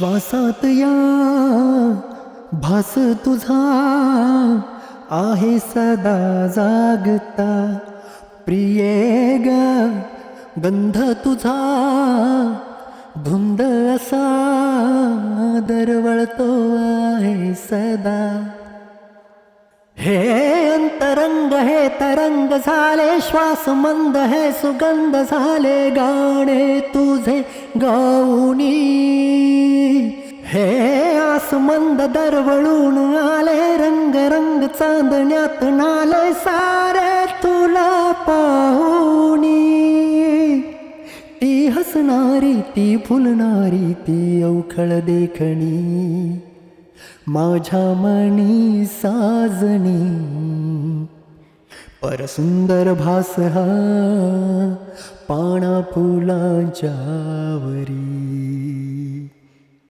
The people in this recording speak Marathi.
श्वासात या भास तुझा आहे सदा जागता. प्रिये ग गंध तुझा धुंद असा दरवळतो आहे सदा. हे अंतरंग हे तरंग झाले श्वास मंद हे सुगंध झाले गाणे तुझे गाऊनी. आसमंद दरवळून आले रंग रंग चांदण्यात नाले सारे तुला पाहुणी. ती हसणारी ती फुलणारी ती अवखळ देखणी. माझ्या मनी साजणी. परसुंदर भास हा पाना फुलांच्या वरी.